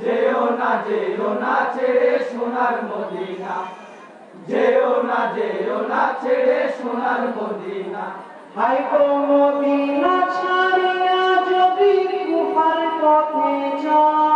যেও না যেও না ছেড়ে সোনার মদিনা। যেও না যেও না ছেড়ে সোনার মদিনা। হাই গো মদিনা, ছাড়িয়া যদি গুহার পথে যাও।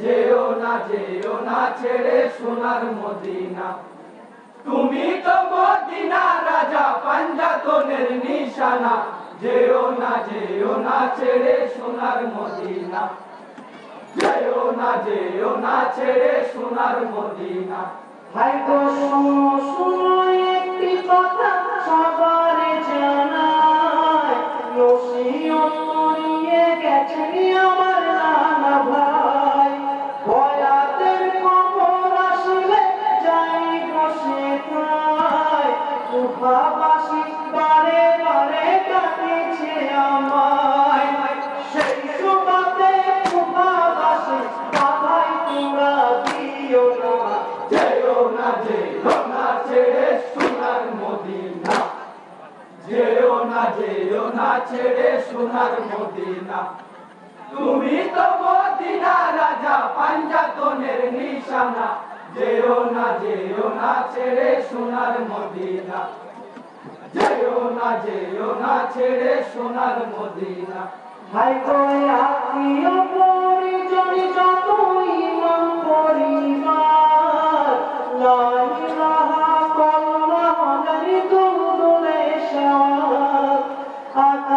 যেও না যেও না, ছেড়ে সোনার মদিনা। তুমি তো মদিনা রাজা, পাঞ্জাতনের নিশানা। যেও না যেও না, ছেড়ে সোনার মদিনা। যেও না যেও না, ছেড়ে সোনার মদিনা। না যেও না ছেড়ে সোনার মদিনা। তুমি তো মদিনা রাজা পাঞ্জাতনের নিশানা। যেও না যেও না ছেড়ে সোনার মদিনা। যেও না যেও না ছেড়ে সোনার মদিনা। হাই কয় আত্মীয় পরিজন যত ইমান পরিবার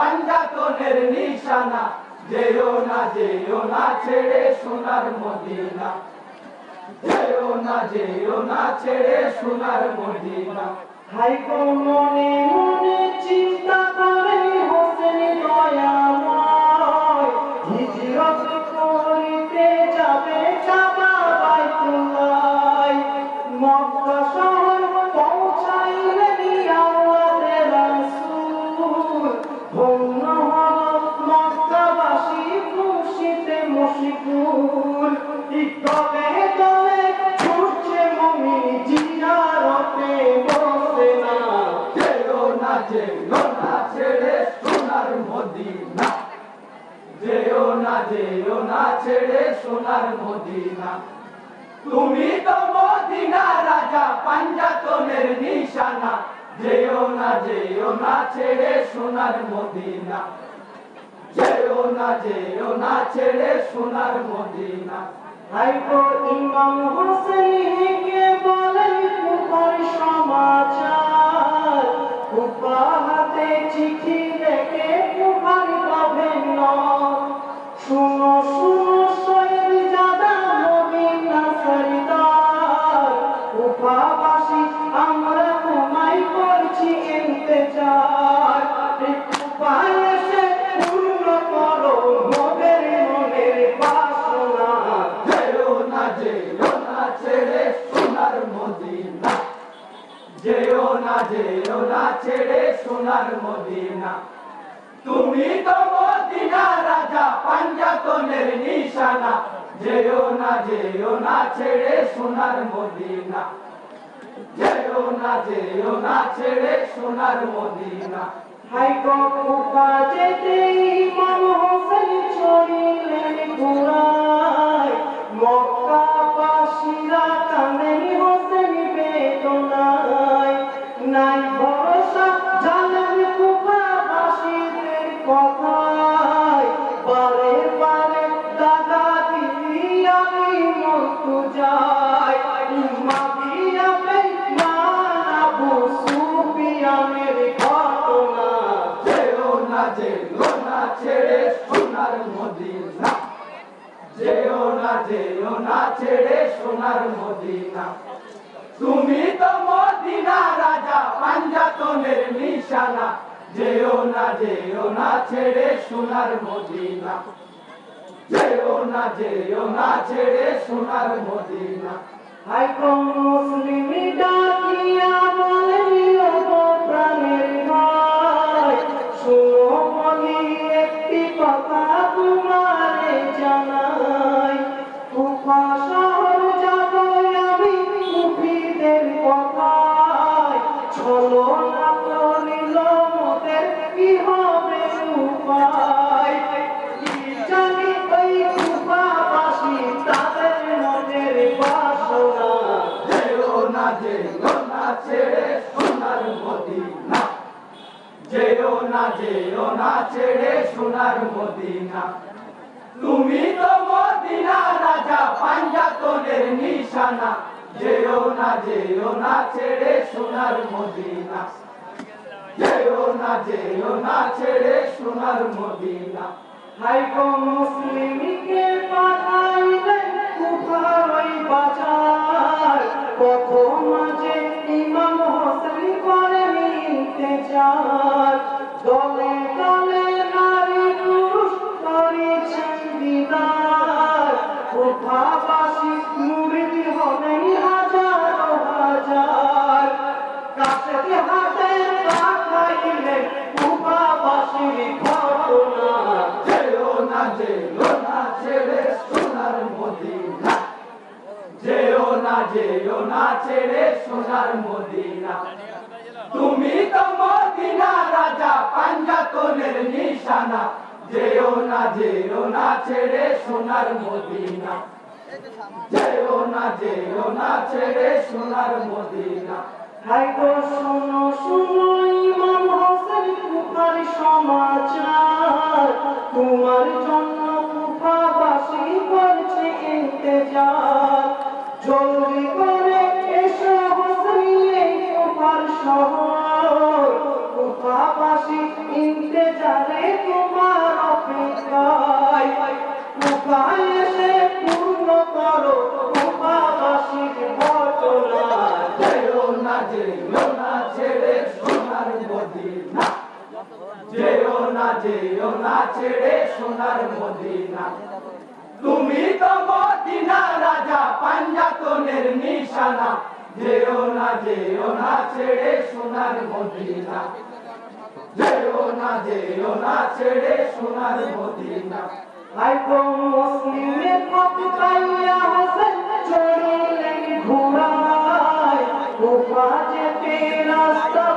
পাঞ্জাতনের নিশানা, যেও না যেও না ছেড়ে সোনার মদিনা। যেও না যেও না ছেড়ে সোনার মদিনা। হাই গো মনে মনে চিন্তা করে, হোসেন দয়াময় সোনার মদিনা। তুমি তো মদিনা রাজা, পাঞ্জাতনের নিশানা। যেও না যেও না ছেড়ে সোনার মদিনা। যেও না যেও না ছেড়ে সোনার মদিনা। গো ইমাম হোসেনকে বলেন, কুফার সমাচার। ছেড়ে সোনার মদিনা। তুমি তো মদিনা রাজা, পাঞ্জাতনের নিশানা। যেও না যেও না ছেড়ে সোনার মদিনা। যেও না যেও না ছেড়ে সোনার মদিনা। যেও না ছেড়ে সোনার মদিনা। না ছেড়ে সোনার মদিনা। যেও না যেও না ছেড়ে সোনার মদিনা। হাইকো মুসলিম যেও না যেও না ছেড়ে সোনার মদিনা। তুমি তো নিশানা যেও না যেও না, ছেড়ে সোনার মদিনা। যেও না যেও না, ছেড়ে সোনার মদিনা। হাইকো মুসলিমকে পাঠাইলেন কুফার বাজার। পথ মাঝে ইমাম হোসেন করেন ইন্তেজার দলে দলে নারী পুরুষ করেছেন দিদার। কুফাবাসী যেও না ছেড়ে সোনার মদিনা। তুমি তো মদিনা রাজা পাঞ্জাতনের নিশানা। যেও না যেও না ছেড়ে সোনার মদিনা। যেও না যেও না ছেড়ে সোনার মদিনা। হাই গো শোনো শোনো, ইমাম হোসেন কুফার সমাচার। তোমার জন্য এসে পূর্ণ করো কুফাবাসীর ঘটনা যেও না যেও সোনার মদিনা। যেও না যেও সোনার মদিনা। না, ছেড়ে সোনার মদিনা। ঘোড়ায়। রাস্তা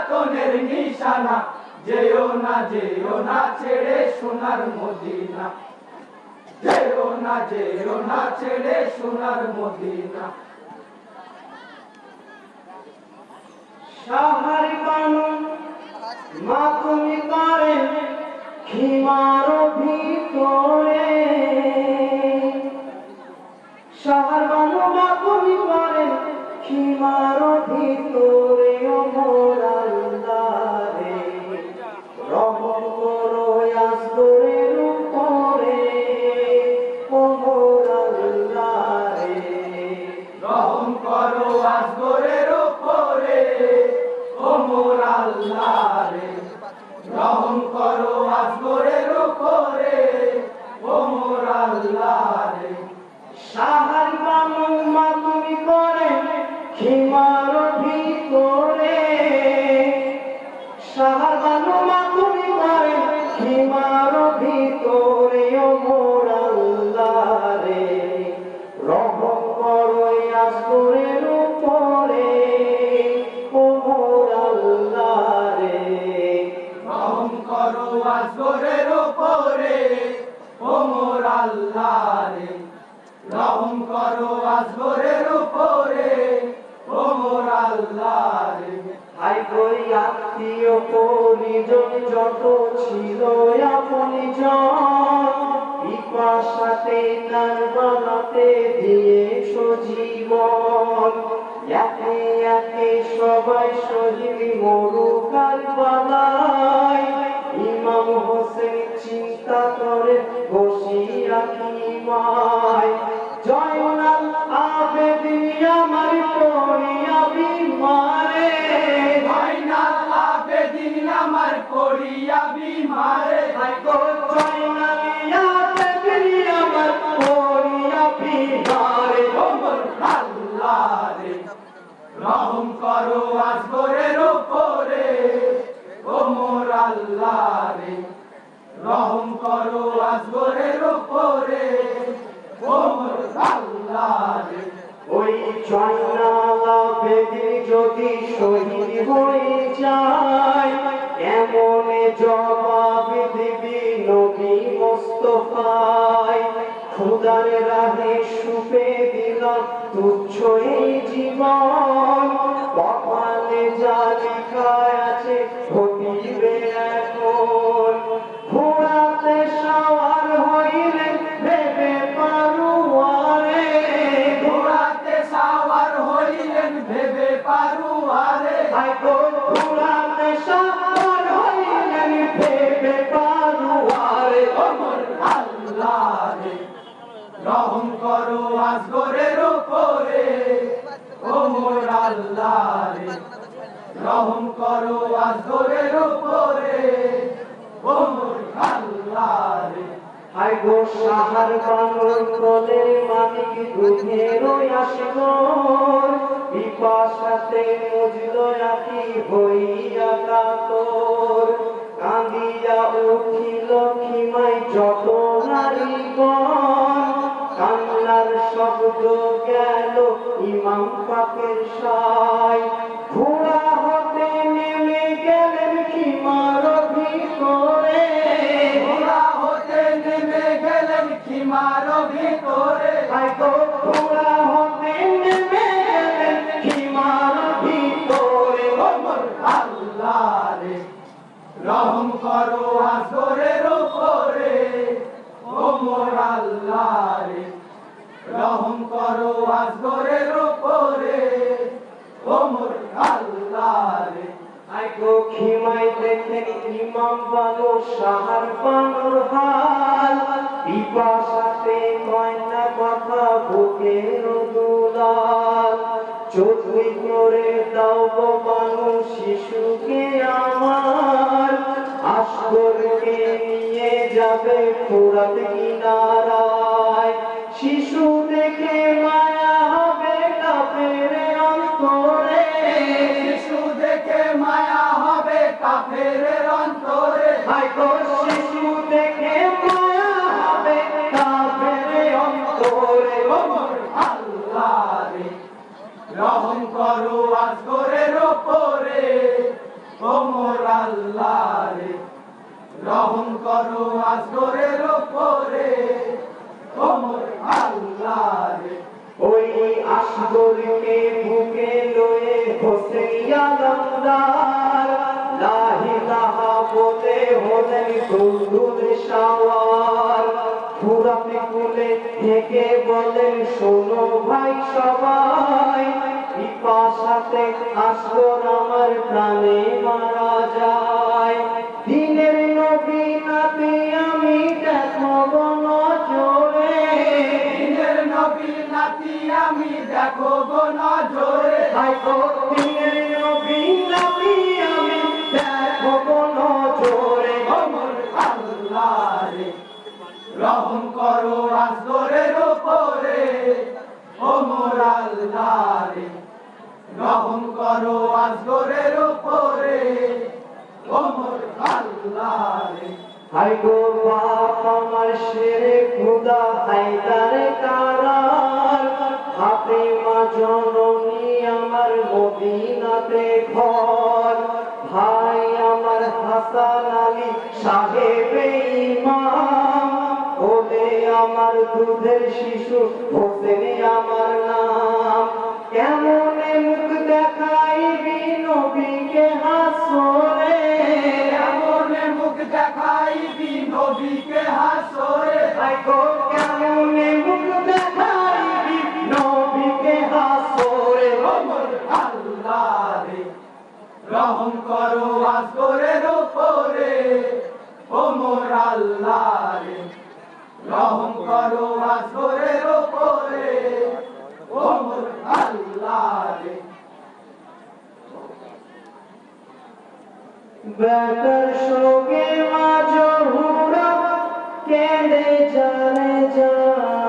পাঞ্জাতনের নিশানা। যেও না যেও না, ছেড়ে সোনার মদিনা। যেও না যেও না, ছেড়ে সোনার মদিনা। সাহার কানুন মা তুমি করেন খিমার ভিতরে। সাহার বানু মা তুমি করেন খিমার ভিতরে। আপনি পিপাসাতে, কারবালাতে দিয়ে সজীবন জীবন। একে একে সবাই শহীদ মরু কারবালায়। ইমাম হোসেন চিন্তা করে বসিয়া কি মায় হয়ে যায়। এমন জবাব দিবি নবী মোস্তফায়। খুদার রাহে সুপে দিলাম তুচ্ছ জীবন। কপালে যা লিখায় আছে রহম করো আসগরের উপরে। ওমর আল্লাহ রে রহম করো আসগরের উপরে। ওমর আল্লাহ রে আই গো সাহার বানর কলে মানিক দুধের আসগর পিপাসাতে মুজল আকি হইয়া কাতর। কান্দিয়া উঠিল খিমাই যত নারীগণ কান্নার শব্দ গেল ইমাম পাকের সাই ঘোড়া হতে নেমে গেলেন খিমার ভিতরে। ঘোড়া হতে নেমে গেলেন খিমার ভিতরে। আইগো ঘোড়া হতে নেমে গেলেন খিমার ভিতরে। ওমর আল্লাহ রে রহম করো আসগরের উপরে। ওমর আল্লাহ রে রহম করো আসগরের উপরে। ওমর আল্লাহ রে আইগো খিমাই দেখেন ইমাম বানো সাহার বানোর হাল। পিপাসাতে কয়না কথা বুকের দুলাল। চোখে করে দাও বানো শিশুকে আমার। আসকরকে নিয়ে যাবে ফুরাত কিনারায় কাফের অন্তরে আইগো শিশু দেখে মায়া হবে অন্তরে। আল্লাহ রহম করো আসগরের উপরে ওমর আল্লাহ রহম করো আসগরের উপরে ওমর আল্লাহ রে ওই আসগরকে বুকে লয়ে Rodani Prudhu Drishawa করো আসগরের উপরে। ওমর আল্লাহ রে হাই গো বাপ, আমার শেরে খুদা কারার। হাতে মা, জননী, আমার মদিনাতে ঘর। ভাই, আমার হাসান আলী ইমাম। ওলে, আমার দুধের শিশু, হোসেনে, আমার নাম। কেমনে হাসরে এমন মুখ দেখাইবি নবীকে হাসরে। রহম করো আসগরের উপরে ওমর আল্লাহ রে রহম করো আসগরের উপরে ওমর আল্লাহ রে বেটার শোকে মা জহুরা কেঁদে জানে যা।